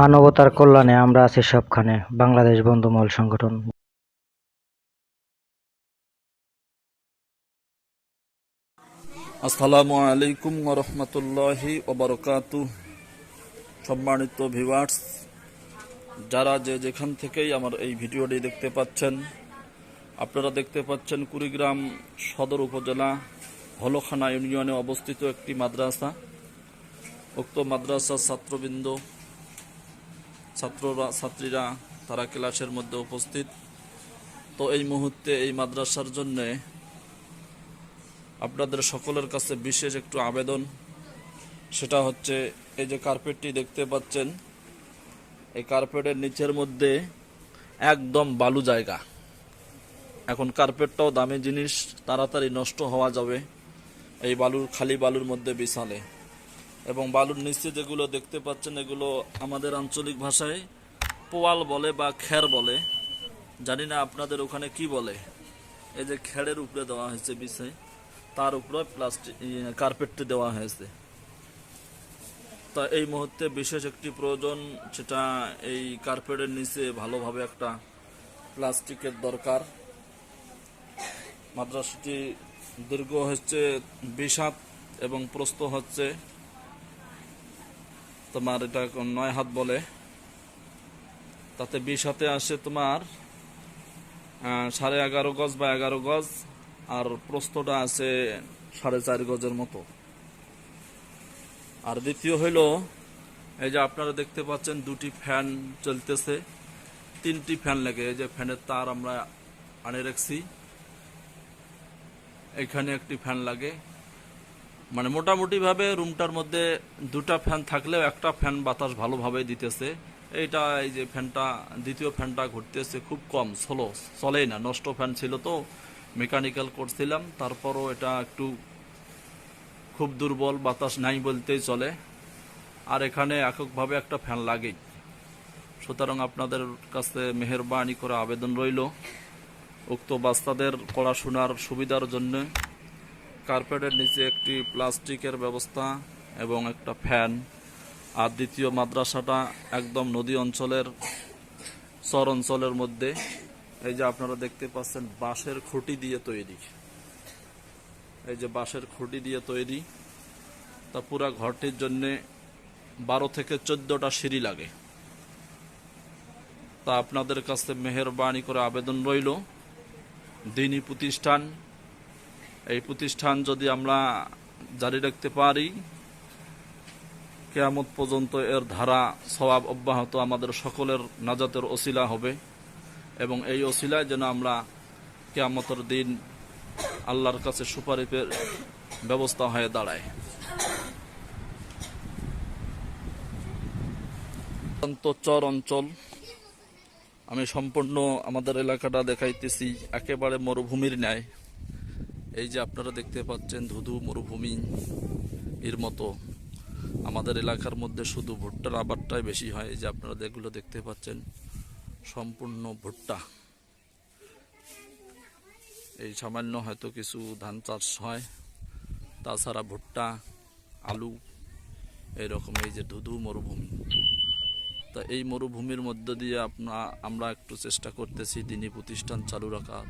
মানবতার কল্যাণে আমরা আছি সবখানে। বাংলাদেশ বন্ধু মহল সংগঠন। আসসালামু আলাইকুম রহমতুল্লাহি ওবরকাতু সম্মানিত ভিউয়ার্স, যারা যে যেখান থেকেই আমার এই ভিডিওটি দেখতে পাচ্ছেন, আপনারা দেখতে পাচ্ছেন কুড়িগ্রাম সদর উপজেলা হলখানা ইউনিয়নে অবস্থিত একটি মাদ্রাসা। উক্ত মাদ্রাসার ছাত্রবৃন্দ ছাত্ররা ছাত্রীরা তারা ক্লাসের মধ্যে উপস্থিত। তো এই মুহূর্তে এই মাদ্রাসার জন্যে আপনাদের সকলের কাছে বিশেষ একটু আবেদন। সেটা হচ্ছে, এই যে কার্পেটটি দেখতে পাচ্ছেন, এই কার্পেটের নিচের মধ্যে একদম বালু জায়গা। এখন কার্পেটটাও দামি জিনিস, তাড়াতাড়ি নষ্ট হওয়া যাবে। এই বালুর, খালি বালুর মধ্যে বিছালে এবং বালুর নিচে যেগুলো দেখতে পাচ্ছেন, এগুলো আমাদের আঞ্চলিক ভাষায় পোয়াল বলে বা খ্যার বলে। জানি না আপনাদের ওখানে কি বলে। এই যে খেড়ের উপরে দেওয়া হয়েছে বিষয় তার উপরে প্লাস্টিক কার্পেটটি দেওয়া হয়েছে। তা এই মুহূর্তে বিশেষ একটি প্রয়োজন, সেটা এই কার্পেটের নিচে ভালোভাবে একটা প্লাস্টিকের দরকার। মাদ্রাসাটি দীর্ঘ হচ্ছে হাত এবং প্রস্থ হচ্ছে। তোমার এটা নয় হাত বলে। তাতে বিশ হাতে আসে তোমার সাড়ে এগারো গজ বা এগারো গজ, আর প্রস্তটা আছে সাড়ে চার গজের মতো। আর দ্বিতীয় হইল, এই যে আপনারা দেখতে পাচ্ছেন দুটি ফ্যান চলতেছে, তিনটি ফ্যান লাগে। এই যে ফ্যানের তার আমরা আনে রাখছি। এখানে একটি ফ্যান লাগে। মানে মোটামুটিভাবে রুমটার মধ্যে দুটা ফ্যান থাকলেও একটা ফ্যান বাতাস ভালোভাবে দিতেছে। এইটা এই যে ফ্যানটা, দ্বিতীয় ফ্যানটা ঘুরতেছে খুব কম, স্লো, চলেই না, নষ্ট ফ্যান ছিল তো, মেকানিক্যাল করছিলাম। তারপরও এটা একটু খুব দুর্বল, বাতাস নাই বলতেই চলে। আর এখানে এককভাবে একটা ফ্যান লাগেই। সুতরাং আপনাদের কাছে মেহরবানি করে আবেদন রইল। উক্ত বাচ্চাদের পড়াশোনার সুবিধার জন্য কার্পেটের নিচে একটি প্লাস্টিকের ব্যবস্থা এবং একটা ফ্যান। আর দ্বিতীয় মাদ্রাসাটা একদম নদী অঞ্চলের চর অঞ্চলের মধ্যে। এই যে আপনারা দেখতে পাচ্ছেন, বাঁশের খুঁটি দিয়ে তৈরি। এই যে বাঁশের খুঁটি দিয়ে তৈরি। তা পুরা ঘরটির জন্য বারো থেকে চোদ্দটা সিঁড়ি লাগে। তা আপনাদের কাছে মেহরবানি করে আবেদন রইল। দিনী প্রতিষ্ঠান এই প্রতিষ্ঠান যদি আমরা জারি রাখতে পারি, কেয়ামত পর্যন্ত এর ধারা স্বভাব অব্যাহত আমাদের সকলের নাজাতের ওসিলা হবে এবং এই ওসিলায় যেন আমরা কেয়ামতের দিন আল্লাহর কাছে সুপারিশের ব্যবস্থা হয়ে দাঁড়ায় অত্যন্ত চর অঞ্চল। আমি সম্পূর্ণ আমাদের এলাকাটা দেখাইতেছি, একেবারে মরুভূমির ন্যায়। এই যে আপনারা দেখতে পাচ্ছেন ধুধু, মরুভূমি, এর মতো। আমাদের এলাকার মধ্যে শুধু ভুট্টার আবারটাই বেশি হয়। এই যে আপনারা যেগুলো দেখতে পাচ্ছেন, সম্পূর্ণ ভুট্টা। এই সামান্য হয়তো কিছু ধান চাষ হয়, তাছাড়া ভুট্টা, আলু, এইরকম এই যে ধুধু, মরুভূমি। তা এই মরুভূমির মধ্য দিয়ে আপনা আমরা একটু চেষ্টা করতেছি দিনী প্রতিষ্ঠান চালু রাখার।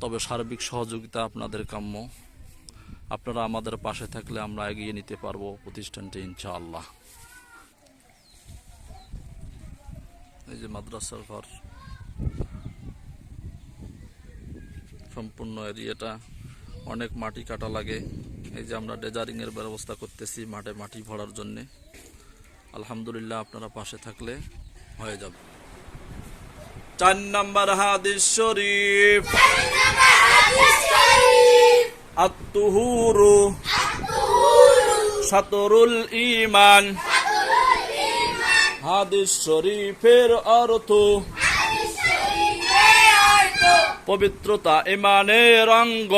তবে সার্বিক সহযোগিতা আপনাদের কাম্য। আপনারা আমাদের পাশে থাকলে আমরা এগিয়ে নিতে পারব প্রতিষ্ঠানটি, ইনশাআল্লাহ। এই যে মাদ্রাসার ঘর সম্পূর্ণ এরিয়াটা, অনেক মাটি কাটা লাগে। এই যে আমরা ডেজারিং এর ব্যবস্থা করতেছি মাঠে মাটি ভরার জন্য। আলহামদুলিল্লাহ আপনারা পাশে থাকলে হয়ে যাবে। চার নম্বর হাদিস শরীফ। আত্তুহুরু সাতরুল ইমান হাদিস শরীফের অর্থ পবিত্রতা ইমানের অঙ্গ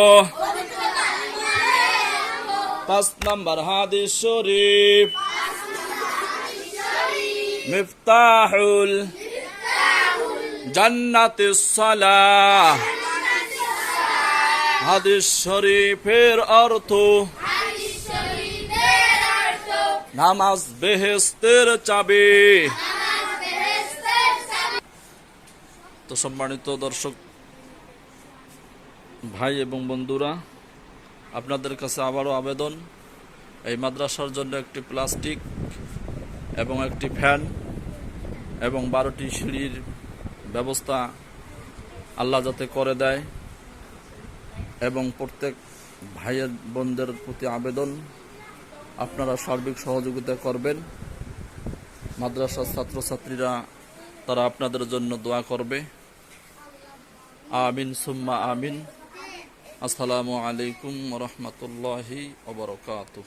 পাঁচ নম্বর হাদিস শরীফ মিফতাহুল জান্নাতিস সালাহ হাদিস শরীফের অর্থ নামাজ বেহেস্তের চাবি। তো সম্মানিত দর্শক ভাই এবং বন্ধুরা আপনাদের কাছে আবারও আবেদন এই মাদ্রাসার জন্য একটি প্লাস্টিক এবং একটি ফ্যান এবং বারোটি সিঁড়ির ব্যবস্থা আল্লাহ যাতে করে দেয়। এবং প্রত্যেক ভাইয়ের বোনদের প্রতি আবেদন আপনারা সার্বিক সহযোগিতা করবেন। মাদ্রাসার ছাত্রছাত্রীরা তারা আপনাদের জন্য দোয়া করবে। আমিন সুম্মা আমিন। আসসালামু আলাইকুম রহমতুল্লাহি ওবরকাতুহ